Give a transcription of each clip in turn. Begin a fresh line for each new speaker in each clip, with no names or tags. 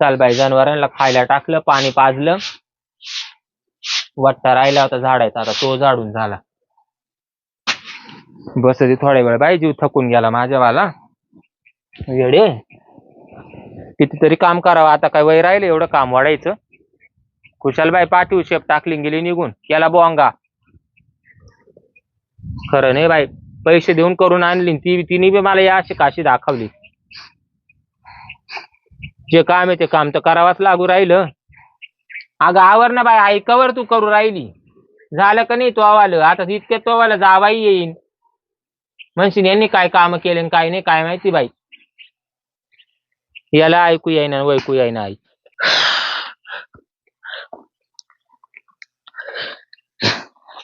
चाल बाई जनावरांना खायला टाकलं पाणी पाजलं. वट्टा राहिला होता झाडायचा आता तो झाडून झाला. बस थोड्या वेळ बाई जीव थकून गेला माझ्यावाला. येडे. कितीतरी काम करावं आता काय वय राहिलं एवढं काम वाढायचं. खुशाल बाई पाठीव शेप टाकली गेली निघून. केला बोंगा. खरं नाही बाई पैसे देऊन करून आणली ती तिने बी मला या अशी काशी दाखवली. जे काम आहे ते काम तर करावंच लागू राहिलं. अगं आवर ना बाई ऐकावर तू करू राहिली. झालं का नाही तो आवालं आता इतक्या तो आवाला जावाई येईन. म्हणशील यांनी काय काम केले काय नाही काय माहिती बाई. याला ऐकू येईना वैकू येईना आई.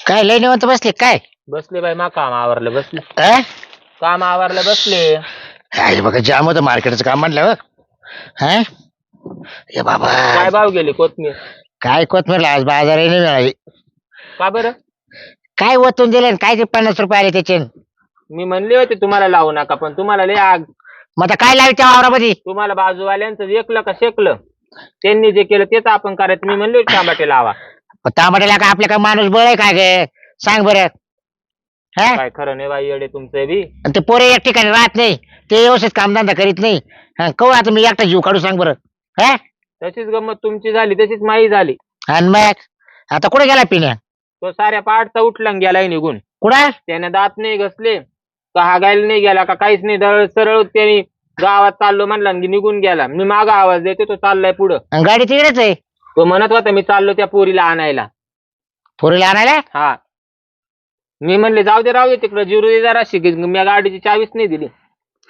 काय लय निवंत बसले काय?
बसले बाई मा काम आवरलं बसले.
अं?
काम आवरलं बसले.
बघा जाम होतं मार्केटचं काम म्हटलं हा? ए बाबा.
काय भाव गेले कोथमीर?
काय कोथमीर आज बाजारही नाही मिळाली
का बरं?
काय ओतून दिले काय ते पन्नास रुपये आले त्याचे?
मी म्हणले होते तुम्हाला लावू नका पण तुम्हाला लय आग.
मग आता काय लावी त्या वावरामध्ये?
तुम्हाला बाजूवाल्यांचं एकलं का शेकलं त्यांनी जे केलं तेच आपण करायचं. मी म्हणले होते टमाटे लावा.
मग काय आपल्या काय माणूस बळ आहे काय गे? सांग बरं. हा?
काय खरं नाही बाई येडे तुमचं बी.
आणि ते पोरे एक ठिकाणी राहत नाही ते व्यवस्थित कामधंदा करीत नाही. हा, कव आता मी एकटा जीव काढू सांग बरं. हा?
तशीच गंमत तुमची झाली तशीच माई झाली.
आणि मग? आता कुठे गेला पिण्या?
तो साऱ्या पाडचा उठला न गेलाय निघून.
कुठं?
त्याने दात नाही घसले का हागायला नाही गेला का काहीच नाही दळ सरळ त्यांनी गावात चाललो म्हणला आणि निघून गेला. मी मागा आवाज देते तो चाललाय पुढं.
आणि गाडी तिकडेच आहे?
तो म्हणत होता मी चाललो त्या पोरीला आणायला.
पोरीला आणायला?
हा. मी म्हणले जाऊ दे राहू दे तिकडे जिरू दे जरा शिक मी गाडीची चावीच नाही दिली.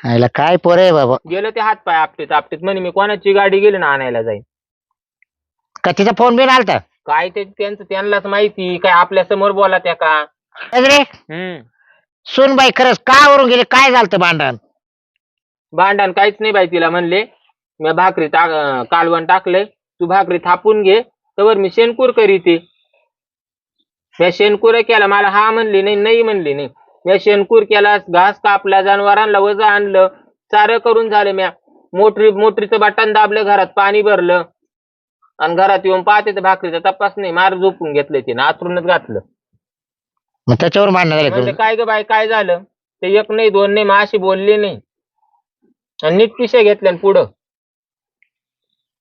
आईला काय पोर आहे बाबा?
गेलो ते हात पाय आपटीत आपटीत. म्हणे मी कोणाची गाडी गेली ना आणायला जाईन.
का तिचा फोन बिन आलता?
काय ते त्यांचं त्यांनाच माहिती. काय आपल्यासमोर बोला त्या का?
रे
हम्म.
सुन बाई खरंच का वरून गेले? काय झालं भांडण?
भांडण काहीच नाही बाई तिला म्हणले. मी भाकरी टाक कालवण टाकलंय. तू भाकरी थापून घे. तर मी शेणकूर करीते. मी शेणकूर केला मला हा म्हणली नाही नाही म्हणली नाही. मी शेणकूर केला घास कापला जनावरांना वज आणलं चारं करून झालं म्या. मोटरी मोटरीचं बटन दाबलं घरात पाणी भरलं. आणि घरात येऊन पाहते तर भाकरीचा तपास नाही मार झोपून घेतलं तिने आतरूनच घातलं.
मग त्याच्यावर
म्हणलं
करून.
काय ग बाई काय झालं? ते एक नाही दोन नाही माशी बोलली नाही. आणि नीट पिशे घेतल्या आणि पुढं.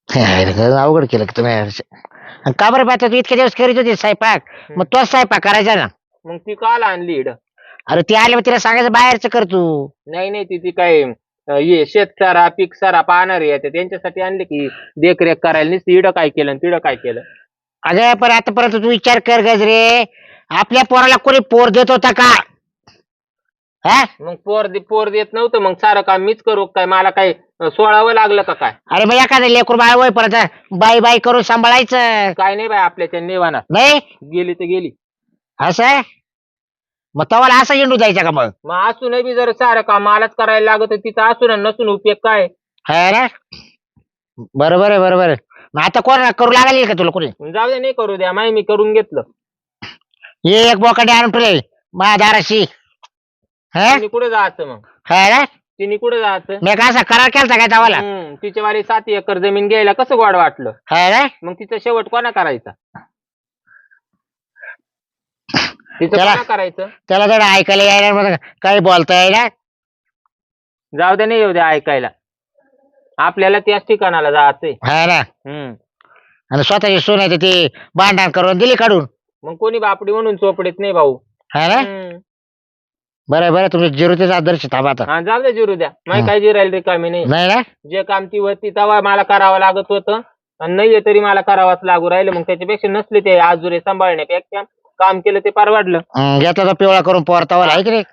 रे, अवघड केलं की तुम्ही? आणि का बरं पाहता तू इतके दिवस करीत होती स्वयंपाक? मग तोच स्वयंपाक करायचा ना.
मग ती काल आणली इड.
अरे ती आले मग तिला सांगायचं बाहेरचं कर तू.
नाही नाही ती ती काय अं, ये शेतसारा पीक सारा पाहणार येते त्यांच्यासाठी आणले की देखरेख करायला नुसती इड काय केलं तिडं काय केलं?
अगं पण आतापर्यंत तू विचार कर गज रे आपल्या पोराला कोणी पोर देत होता का? हा?
मग पोर दे- पोर देत नव्हतं मग सारं काम मीच करू काय मला काय अं, सोळावं लागलं का काय?
अरे मग एखादं लेकरू बाळ होय परत बाई बाई करून सांभाळायचं.
काय नाही बाई आपल्याच्या नेवाना.
नाही
गेली तर गेली.
असं? आहे? मग तवाला असं येंडू जायचा का मग?
मग असूनही बी जर सारं काम मलाच करायला लागत तिथं असून आणि नसून उपयोग काय?
है ना? बरोबर आहे बरोबर आहे. मग आता कोण करू लागेल का तुला कोणी?
जाऊ दे नाही करू द्या माही मी करून घेतलं.
ये एक बोकाडे आणून ठेवले माझ्या दाराशी. हा?
तिने कुठे जायचं मग? तिने कुठे जायचं?
मी का असा करार केलता काय तवाला
हम्म, तिच्या वाली सात एकर जमीन घ्यायला कसं गोड वाटलं? मग तिचं शेवट कोणा करायचा? तिचं
त्याला-
कोणा करायचं?
त्याला जर ऐकायला यायला मग काही बोलता येईना.
जाऊ दे नाही येऊ ऐकायला. आपल्याला त्याच ठिकाणाला जायचंय.
है ना.
हम्म.
आणि स्वतःची सून आहे तर ती भांडण करून दिली काढून.
मग कोणी बापडी म्हणून चोपडीत नाही भाऊ.
है ना?
हम्म.
बरं बरं तुम्ही जिरुतीच आदर्श थांबा आता.
हा जाऊ दे जिरू द्या.
हा.
माही काय जिरायला रिकामी नाही.
नाही ना?
जे काम ती होती तेव्हा मला करावं लागत होतं. आणि नाहीये तरी मला करावंच लागू राहिलं. मग त्याच्यापेक्षा नसले ते आजुरे सांभाळण्यापेक्षा काम केलं ते परवडलं
हं, घेतला तर पिवळा करून पोरतावर आहे की नाही?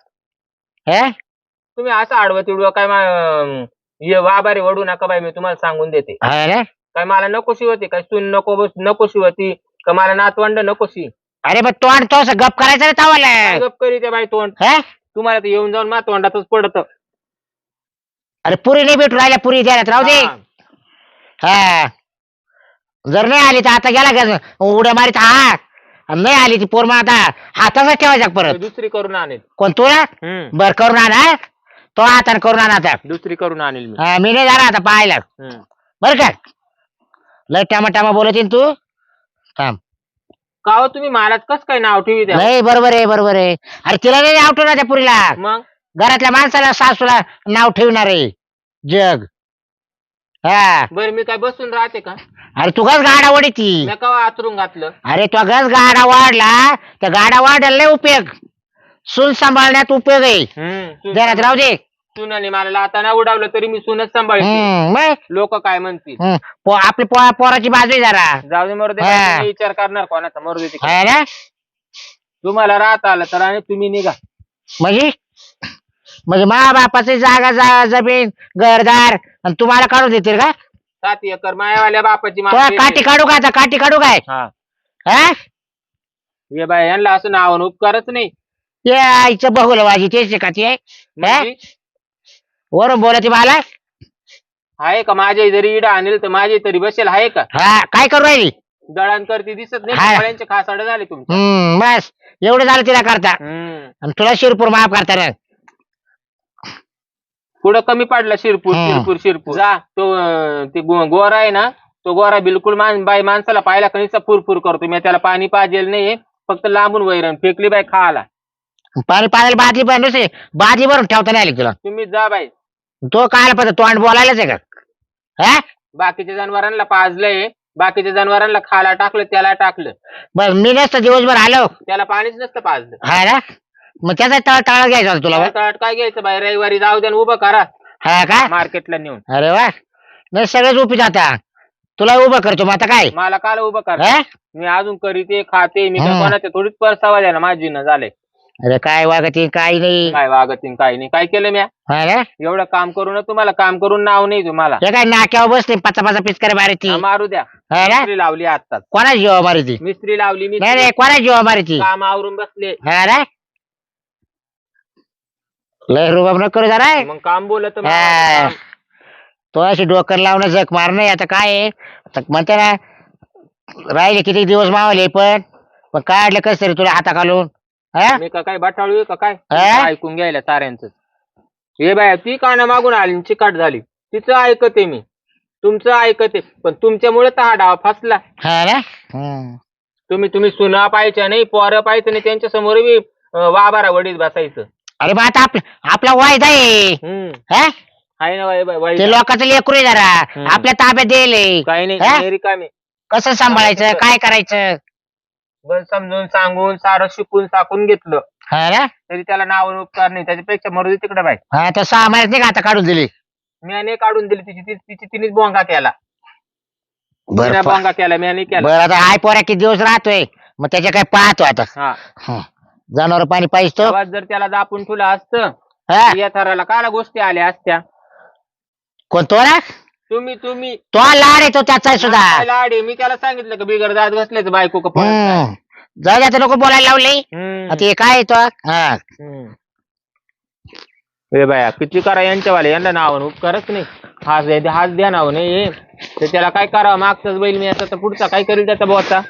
हे?
तुम्ही असं आडवं तिडवं काय मा- वाबारे वडू नका बाई मी तुम्हाला सांगून देते.
है ना?
काय मला नकोशी होती काय सून नको बस नकोशी होती का मला नातवंड नकोशी.
अरे मग तोंड तो असं गप करायचं रे
काय
तावाला
गप करी त्या बाई तोंड?
हे?
तुम्हाला तर येऊन जाऊन मा तोंडातच पडत.
अरे पुरी नाही भेटू राहिल्या पुरी द्यायला राहू दे. हा. जर नाही आली तर आता गेला का? उड्या मारीत हा. आणि नाही आली ती पोर मग आता हाताचा ठेवायचा परत?
दुसरी करून आणेल.
कोण तुला?
हम्म.
बर करून आण तो हाताने करून आण आता.
दुसरी करून आणेल मी.
हा, मी नाही जाणार आता पाहायला.
हम्म.
बर का? लय टामा टामा बोलत तू? थांब.
का हो तुम्ही मलाच कस काय नाव ठेवी द्या
नाही बरोबर आहे बरोबर आहे. अरे तिला नाही आवटो ना त्या पुरीला.
मग?
घरातल्या माणसाला सासूला नाव ठेवणार आहे. जग. हा.
बरं मी काय बसून राहते का?
अरे तू गस गाडा वडी ती.
मी कवा आतरून घातलं?
अरे तो गस गाडा वाढला त्या गाडा वाढायला लय उपयोग. सून सांभाळण्यात उपयोग आहे.
हम्म
जरा राहू दे.
सुनाने मला लाता नाही उडावलं तरी मी सुनच सांभाळते.
हम्म, मग?
लोक काय म्हणतील?
हम्म, पो- आपली पो- पोराची बाजू आहे जरा.
जाऊ दे मरू दे
हा.
मी विचार करणार कोणाचा मरू दे तिकडे.
है ना?
तुम्हाला राहत आलं तर आणि तुम्ही निघा.
म्हणजे? म्हणजे मा बापाची जागा जा जमीन घरदार आणि तुम्हाला काढून देतील का?
सात एकर मायावाल्या बापाची
तो काठी
आहे.
काढू का आता? काठी काढू काय?
हा.
हा?
हे बाय यांना असं नाव उपकारच नाही.
ते आईचं बघूल माझी तेच का ते?
म्हणजे?
वरून बोलते मला
आहे का माझ्या जरी इडा आणेल तर माझे तरी बसेल आहे का?
हा काय करू राहिली?
दळण करती दिसत नाही. सगळ्यांचे खासाड झाले तुमचे.
हम्म बस एवढं झालं तिला करता.
हम्म.
आणि तुला शिरपूर माफ करता ना
पुढं कमी पडला शिरपूर
हम्म.
शिरपूर शिरपूर. जा तो अं, ते गो- गोरा आहे ना तो गोरा बिलकुल मान बाई माणसाला पाहिला कणीचा फुरफुर करतो. मी त्याला पाणी पाजेल नाही फक्त लांबून वैरण फेकली बाई खायला
पाणी पाण्याला बादली पण नसे बादली भरून ठेवता नाही आली तुला.
तुम्ही जा बाई.
तो काय पण तोंड बोलायलाच आहे का? हा?
बाकीच्या जनावरांना पाजलंय बाकीच्या जनावरांना खायला टाकलं त्याला टाकलं.
बस मी नसतं दिवसभर आलो.
त्याला पाणीच नसतं पाजलं.
हा ना? मग त्याचा तळ तळ घ्यायचा होता तुला
तळात काय घ्यायचं बाई? रविवारी जाऊ द्या आणि उभं करा.
हा का?
मार्केटला नेऊन.
अरे वा. नाही सगळेच उपी जाता तुला उभं करतो मग आता काय?
मला काल उभं करा.
हा?
मी अजून करीते खाते मी काय
हम्म.
कोणाच्या थोडीच परसावा द्या ना माझी न झाले
अरे काय वागते काय नाही.
काय वागतीन काय नाही. काय केलं म्या?
हा ना?
एवढं काम करून तुम्हाला काम करून नाव नाही तुम्हाला.
काय नाक्यावर बसते पाचा पाचा पिचकारी मारी ती
हा, मारू द्या.
हा ना?
मिस्त्री लावली आताच
कोणा जीवा मारी ती
मिस्त्री लावली मी
नाही नाही कोणा जीवा मारी ती
काम आवरून बसले.
हा ना? लय रुबाब न करू जरा.
मग काम बोलत
हा. तो अशी डोकर लावणं जग मार नाही आता काय आहे? आता म्हणते ना राहिले किती दिवस मावले पण पण काढलं कस तरी तुला हाता घालून हा?
मी का काय बटाळू का काय?
हा?
ऐकून घ्यायला साऱ्यांच. हे बाय ती काना मागून आली आणि चिकाट झाली. तिचं ऐकते मी. तुमचं ऐकते. पण तुमच्यामुळे तर हा डाव फसला.
हा ना? हम्म.
तुम्ही तुम्ही सुना पाहायच्या नाही पोरं पाहायचं नाही त्यांच्यासमोर बी अं, वाबारा वडीत बसायचं.
अरे बा आता आपला आपला वायदा आहे.
हम्म.
हा?
आहे ना बाई- बाई- बाई.
ते लोकांचं लेकरू आहे जरा.
हम्म.
आपल्या ताब्यात दिले
काही नाही
हा?
रिकामी
कसं सांभाळायचं? काय करायचं?
बस समजून सांगून सारं शिकून साकून घेतलं.
हा ना?
तरी त्याला नाव उपकार नाही त्याच्यापेक्षा मरुदी तिकडे बाई.
हा तर सहा महिन्यात नाही का आता काढून दिली?
मी अनेक काढून दिली तिची ती- तिची तिनेच बोंगा केला.
बरं
तिने
पा-
बोंगा केला मी नाही केला.
बरं आता हाय पोऱ्या किती दिवस राहतोय? मग त्याच्या काय पाहतो आता.
हा.
जनावर पाणी पाहिजे तो
तेव्हा जर त्याला दापून ठेवलं असतं
हा?
या थराला काला गोष्टी आल्या असत्या.
कोण तो ना?
तुम्ही तुम्ही.
तो लाड येतो त्याचा सुद्धा.
काय लाड आहे? मी त्याला सांगितलं का बिगर दात बसल्याच बायको का.
हम्म. जाऊ द्या नको बोलायला लावले
हम्म.
हे काय येतो हा.
हम्म. ए बाया किती करा यांच्यावाले? यांना नाव उपकारच नाही. हाच द्या हाच द्या नाव नाही तर त्याला काय करावं मागचाच बैल मी आता पुढचा. काय करील त्याचा बोचा